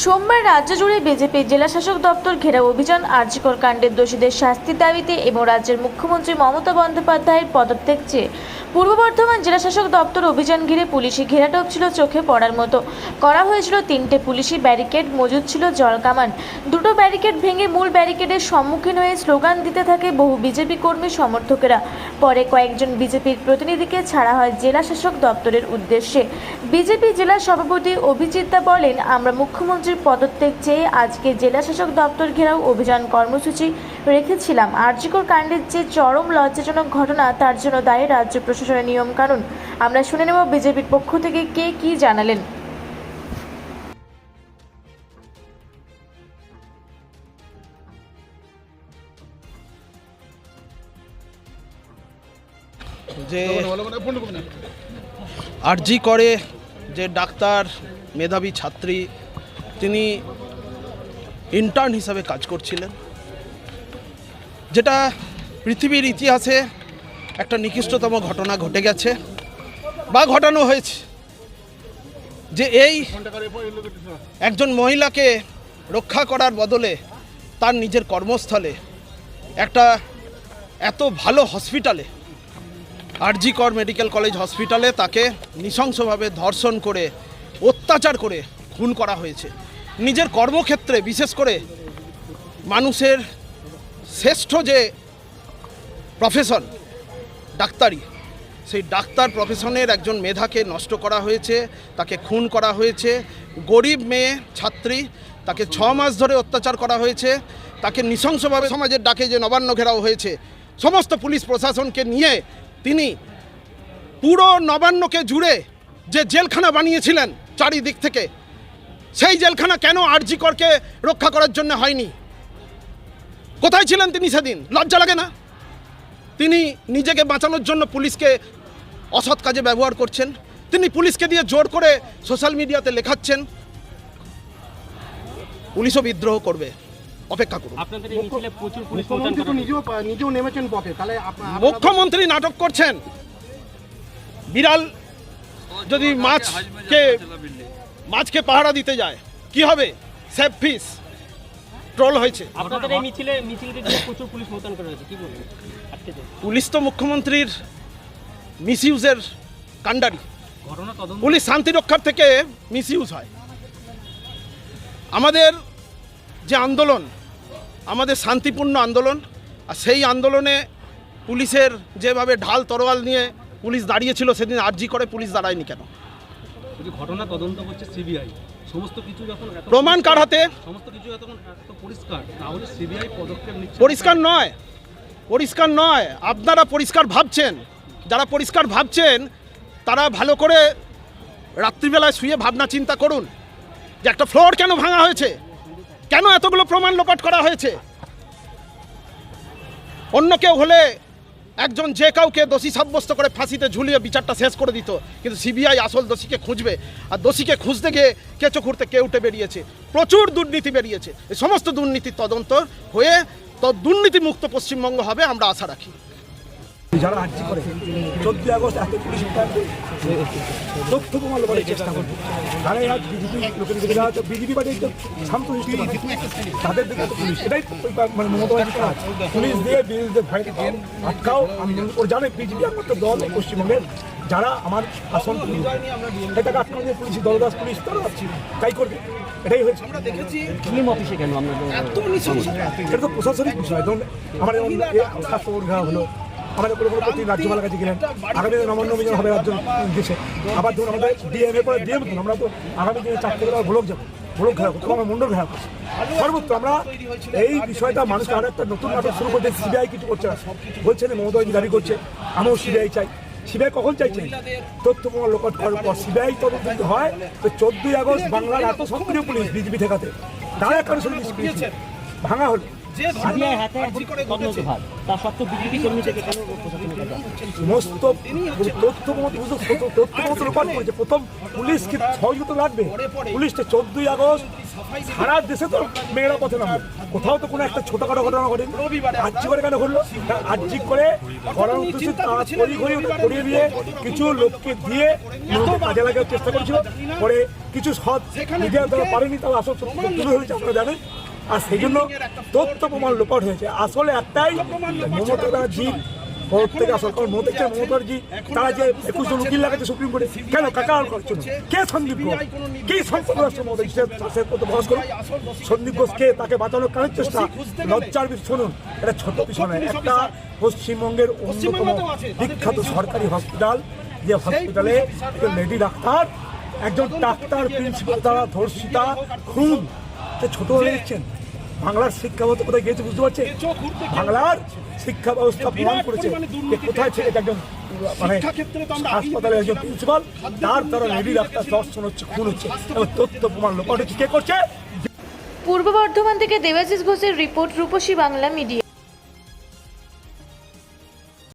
সোমবার রাজ্য জুড়ে বিজেপির জেলাশাসক দপ্তর ঘেরাও অভিযান আর্যকর কাণ্ডের দোষীদের শাস্তির দাবিতে এবং রাজ্যের মুখ্যমন্ত্রী মমতা বন্দ্যোপাধ্যায়ের পদত্যাগ চেয়ে পূর্ব বর্ধমান জেলাশাসক দপ্তর অভিযান ঘিরে পুলিশি ঘেরাটোপ ছিল চোখে পড়ার মতো। করা হয়েছিল তিনটে পুলিশি ব্যারিকেড, মজুদ ছিল জলকামান দুটো ব্যারিকেড ভেঙে মূল ব্যারিকেডের সম্মুখীন হয়ে স্লোগান দিতে থাকে বহু বিজেপি কর্মী সমর্থকেরা। পরে কয়েকজন বিজেপির প্রতিনিধিকে ছাড়া হয় জেলাশাসক দপ্তরের উদ্দেশ্যে। বিজেপি জেলা সভাপতি অভিজিৎ বলেন, আমরা মুখ্যমন্ত্রীর পদত্যাগ চেয়ে আজকে জেলাশাসক দপ্তর ঘেরাও অভিযান কর্মসূচি রেখেছিলাম। আর্যিকর কাণ্ডের যে চরম লজ্জাজনক ঘটনা, তার জন্য দায়ী রাজ্য প্রশাসনের নিয়মকানুন। আমরা শুনে নেব বিজেপির পক্ষ থেকে কে কি জানালেন। যে আরজি করে যে ডাক্তার, মেধাবী ছাত্রী তিনি ইন্টার্ন হিসাবে কাজ করছিলেন, যেটা পৃথিবীর ইতিহাসে একটা নিকৃষ্টতম ঘটনা ঘটে গেছে বা ঘটানো হয়েছে, যে এই একজন মহিলাকে রক্ষা করার বদলে তার নিজের কর্মস্থলে একটা এত ভালো হসপিটালে, আরজি কর মেডিকেল কলেজ হসপিটালে তাকে নৃশংসভাবে ধর্ষণ করে, অত্যাচার করে খুন করা হয়েছে। নিজের কর্মক্ষেত্রে, বিশেষ করে মানুষের শ্রেষ্ঠ যে প্রফেশন ডাক্তারি, সেই ডাক্তার প্রফেশনের একজন মেধাকে নষ্ট করা হয়েছে, তাকে খুন করা হয়েছে, গরিব মেয়ে ছাত্রী, তাকে ছ মাস ধরে অত্যাচার করা হয়েছে, তাকে নৃশংসভাবে সমাজের ডাকে যে নবান্ন ঘেরাও হয়েছে, সমস্ত পুলিশ প্রশাসনকে নিয়ে তিনি পুরো নবান্নকে জুড়ে যে জেলখানা বানিয়েছিলেন চারিদিক থেকে সেই জেলখানা কেন আরজি করকে রক্ষা করার জন্য হয়নি? কোথায় ছিলেন তিনি সেদিন? লজ্জা লাগে না? তিনি নিজেকে বাঁচানোর জন্য পুলিশকে অসৎ কাজে ব্যবহার করছেন। তিনি পুলিশকে দিয়ে জোর করে সোশ্যাল মিডিয়াতে লেখাচ্ছেন। পুলিশও বিদ্রোহ করবে। অপেক্ষা করুন। মুখ্যমন্ত্রী নাটক করছেন। বিড়াল যদি মাছকে মাছকে পাহারা দিতে যায়। কি হবে? সেফ ফিস। ট্রোল হয়েছে। আপনাদের এই মিছিলে মিছিলকে প্রচুর পুলিশ মোতায়েন করা হয়েছে কি বলবেন? পুলিশ তো মুখ্যমন্ত্রীর মিসইউজের কাণ্ডারি। পুলিশ শান্তি রক্ষার থেকে মিসইউজ হয়। আমাদের যে আন্দোলন আমাদের শান্তিপূর্ণ আন্দোলন আর সেই আন্দোলনে পুলিশের যেভাবে ঢাল তরোয়াল নিয়ে পুলিশ দাঁড়িয়েছিল সেদিন আর্জি করে পুলিশ দাঁড়ায়নি কেন? ঘটনা তদন্ত করছে সিবিআই সমস্ত কিছু যখন প্রমাণ কার হাতে? সমস্ত কিছু যখন এত পরিষ্কার তাহলে সিবিআই পদক্ষেপ নিচ্ছে পরিষ্কার নয় পরিষ্কার নয় আপনারা পরিষ্কার ভাবছেন যারা পরিষ্কার ভাবছেন তারা ভালো করে রাত্রিবেলায় শুয়ে ভাবনা চিন্তা করুন যে একটা ফ্লোর কেন ভাঙা হয়েছে? কেন এতগুলো প্রমাণ লোপাট করা হয়েছে? অন্য কেউ হলে একজন যে কাউকে দোষী সাব্যস্ত করে ফাঁসিতে ঝুলিয়ে বিচারটা শেষ করে দিত, কিন্তু সিবিআই আসল দোষীকে খুঁজবে। আর দোষীকে খুঁজতে গিয়ে কেঁচো খুঁড়তে কে উঠে বেরিয়েছে। প্রচুর দুর্নীতি বেরিয়েছে। এই সমস্ত দুর্নীতির তদন্ত হয়ে তো দুর্নীতিমুক্ত পশ্চিমবঙ্গ হবে, আমরা আশা রাখি। যারা আর্জি করে চোদ্দই আগস্ট এত পুলিশ তথ্য প্রমাণ লোকের চেষ্টা করবে। তারা এরা বিজেপি লোকের দিকে যাওয়া বিজেপি বাড়ি তো শান্ত তাদের দিকে তো পুলিশ এটাই মানে মমতা কাজ। পুলিশ দিয়ে বিরোধীদের ভয় আটকাও। আমি ওর জানে বিজেপি একমাত্র দল পশ্চিমবঙ্গের যারা আমার আসন এটাকে আটকাও দিয়ে পুলিশ দলদাস পুলিশ তারা তাই করবে। এটাই হয়েছে। আমরা দেখেছি কেন? এটা তো প্রশাসনিক বিষয়। ধরুন আমার যেমন স্বাস্থ্য পরীক্ষা হলো। আমাদের কোনো কোনো প্রতি রাজ্যপালের কাছে গেলেন। আগামী দিনে নবান্ন অভিযান হবে রাজ্য দেশে। আবার ধরুন আমাদের ডিএম এর পরে ডিএম ধরুন, আমরা তো আগামী দিনে চারটে বেলা ব্লক যাব। ব্লক ঘেরা করব আমরা মন্ডল ঘেরা করছি। সর্বত্র আমরা এই বিষয়টা মানুষকে আরও একটা নতুন নাটক শুরু করতে সিবিআই কিছু করছে না। বলছে না মমতা দাবি করছে, আমিও সিবিআই চাই। সিবিআই কখন চাইছেন তথ্য প্রমাণ লোকট করার পর সিবিআই তদন্ত যদি হয়, তো চোদ্দই আগস্ট বাংলার এত সক্রিয় পুলিশ বিজেপি ঠেকাতে। তারা শুধু নিষ্ক্রিয় ভাঙা হলো। সমস্ত করেছে প্রথম পুলিশ কি সহযোগিতা লাগবে পুলিশটা চোদ্দই আগস্ট সারা দেশে তো মেয়েরা পথে নামবে। কোথাও তো কোনো একটা ছোটখাটো ঘটনা ঘটেনি। আর্জি করে কেন ঘটলো? আর্জি করে করার উদ্দেশ্যে ঘড়ি করিয়ে দিয়ে কিছু লোককে দিয়ে কাজে লাগার চেষ্টা করেছিল। পরে কিছু সৎ মিডিয়া তারা পারেনি তারা আসল তুলে ধরেছে আপনারা জানেন। আর সেই জন্য তথ্য প্রমাণ লোপাট হয়েছে। আসলে একটাই, মমতা ভোট থেকে যে সুপ্রিম কেন কে তাকে বাঁচানোর চেষ্টা? লজ্জার শুনুন পশ্চিমবঙ্গের অন্যতম বিখ্যাত সরকারি হসপিটাল, যে হসপিটালে লেডি ডাক্তার, একজন ডাক্তার, প্রিন্সিপাল দ্বারা ধর্ষিতা, খুন। ছোট হয়ে যাচ্ছেন বাংলার শিক্ষা ব্যবস্থা কোথায় গিয়েছে বুঝতে পারছে বাংলার শিক্ষা ব্যবস্থা প্রমাণ করেছে যে কোথায় ছেলে একজন মানে হাসপাতালে একজন প্রিন্সিপাল তার দ্বারা লেডি ডাক্তার দর্শন হচ্ছে খুন হচ্ছে এবং তথ্য প্রমাণ লোপাট হচ্ছে কে করছে? পূর্ব বর্ধমান থেকে দেবাশিস ঘোষের রিপোর্ট রূপসী বাংলা মিডিয়া।